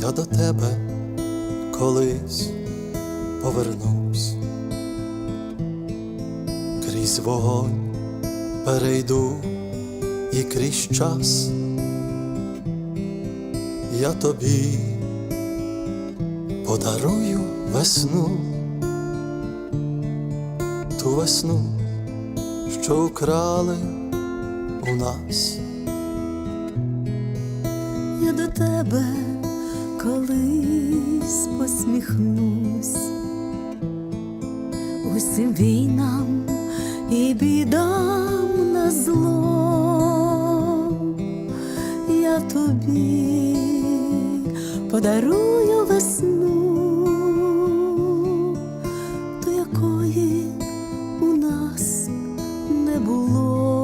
я до тебе колись повернусь, крізь вогонь перейду і крізь час. Я тобі подарую весну, ту весну, що украли у нас. я до тебе колись посміхнусь усім війнам і бідам на зло, я тобі подарую весну, до якої у нас не було.